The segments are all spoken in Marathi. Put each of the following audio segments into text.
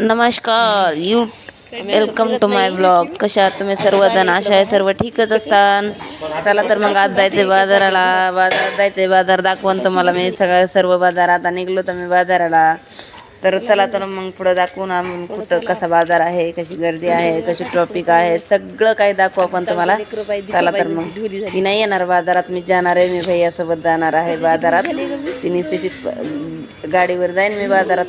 नमस्कार you welcome to my blog कशा आहात तुम्ही सर्वजण? अशा आहे सर्व ठीकच असतान. चला तर मग आज जायचे बाजाराला. बाजारात जायचे बाजार. दाखवून तुम्हाला मी सगळं सर्व बाजार. आता निघलो तर मी बाजाराला. तर चला तर मग पुढं दाखवून आम्ही कुठं कसा बाजार आहे कशी गर्दी आहे कशी ट्रॉफिक आहे सगळं काही दाखवू आपण तुम्हाला. चला तर मग. ती नाही येणार बाजारात. मी जाणार आहे. मी भैयासोबत जाणार आहे बाजारात. तिने स्थितीत गाडीवर जाईन मी बाजारात.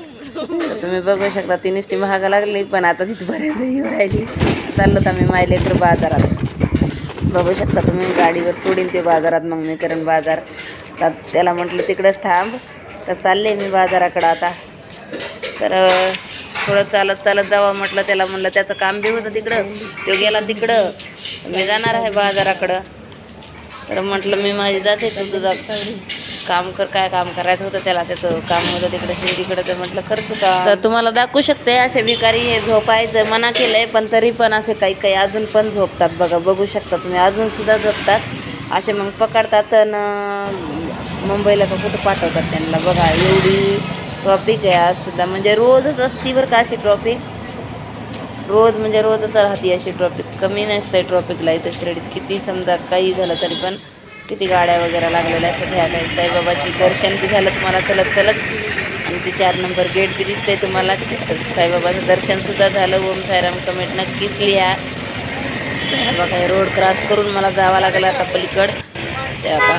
तुम्ही बघू शकता तिनेच ती महागा लागली पण आता तिथपर्यंत येऊ राहिली. चाललो तर मी मायलेकर बाजारात. बघू शकता तुम्ही गाडीवर सोडीन ते बाजारात मग मी करण बाजार. तर त्याला म्हटलं तिकडंच थांब. तर चालले मी बाजाराकडं आता. तर थोडं चालत चालत जावं म्हटलं त्याला म्हटलं त्याचं काम बी होतं तिकडं. तो गेला तिकडं. मी जाणार आहे बाजाराकडं. तर म्हटलं मी माझी जाते तू तुझा काम कर काय काम करायचं होतं त्याला त्याचं काम होतं तिकडं शिर्डीकडं तर म्हटलं कर तू का तर तुम्हाला दाखवू शकते असे भिकारी हे झोपायचं मना केलंय पण तरी पण असे काही काही अजून पण झोपतात बघा बघू शकता तुम्ही अजून सुद्धा झोपतात. असे मग पकडतात आणि मुंबईला का कुठं पाठवतात त्यांना बघा एवढी ट्रॉफिक आहे आज सुद्धा. म्हणजे रोजच असती बरं का अशी ट्रॉफिक रोज म्हणजे रोजच राहते अशी ट्रॉफिक कमी नसते ट्रॉफिकला इथं शिर्डीत. किती समजा काही झालं तरी पण किती गाड्या वगैरे लागलेल्या आहेत. ह्या काही साईबाबाची दर्शन बी झालं तुम्हाला चलत चलत. आणि ते चार नंबर गेट बी दिसतंय तुम्हाला. साईबाबाचं दर्शनसुद्धा झालं. ओम साईराम कमेंट नक्कीच लिहा. बघा रोड क्रॉस करून मला जावं लागलं आता पलीकड. ते आता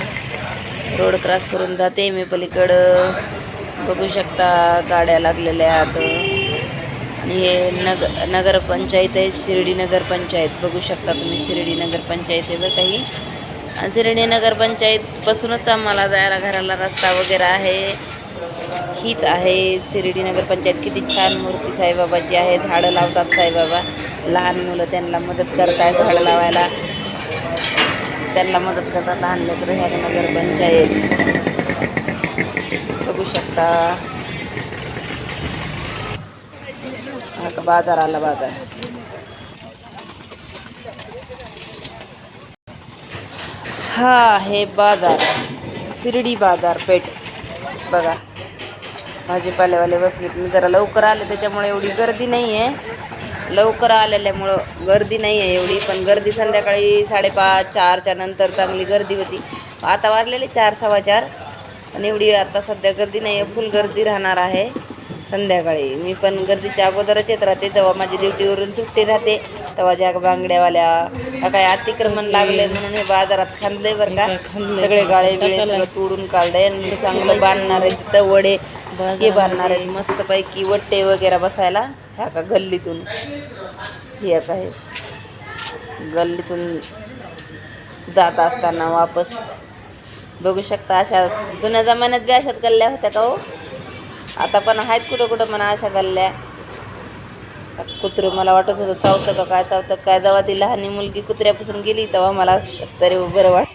रोड क्रॉस करून जाते मी पलीकडं. बघू शकता गाड्या लागलेल्या आहेत. आणि हे नग नगरपंचायत आहे शिर्डी नगरपंचायत. बघू शकता तुम्ही शिर्डी नगरपंचायतीवर काही शिर्डी नगरपंचायतपासूनच आम्हाला जायला घराला रस्ता वगैरे आहे. हीच आहे शिर्डी नगरपंचायत किती छान मूर्ती साईबाबाची आहे. झाडं लावतात साईबाबा. लहान मुलं त्यांना मदत करतात झाडं लावायला. त्यांना मदत करतात लहान लेकरं ह्या नगरपंचायत बघू शकता. हा बाजार आला बाजार. हा आहे बाजार. शिर्डी बाजारपेठ बघा. भाजीपालेवाले बसले मी जरा लवकर आले त्याच्यामुळे एवढी गर्दी नाही आहे लवकर आलेल्यामुळं गर्दी नाही आहे एवढी पण गर्दी संध्याकाळी साडेपाच चारच्या नंतर चांगली गर्दी होती. आता वारलेले चार सव्वा चार. पण एवढी आता सध्या गर्दी नाही आहे फुल गर्दी राहणार आहे. संध्याकाळी. मी पण गर्दीच्या अगोदरच येत राहते जेव्हा माझी ड्युटीवरून सुट्टी राहते तेव्हा ज्या बांगड्यावाल्या काय अतिक्रमण लागले म्हणून हे बाजारात खांदले बरं का. सगळे गाळे बिळे सगळं तोडून काढलंय आणि चांगलं बांधणार आहे तिथं वडे हे बांधणार आहेत मस्तपैकी वट्टे वगैरे बसायला ह्या का गल्लीतून. हे काय गल्लीतून जात असताना वापस बघू शकता अशा जुन्या जमान्यात बी अशाच गल्ल्या होत्या का हो? आता पण आहेत कुठं कुठं म्हणा अशा गल्ल्या. कुत्रं मला वाटत होतं चावतं का काय चावतं काय जेव्हा ती लहान मुलगी कुत्र्यापासून गेली तेव्हा मला तरी बरं वाट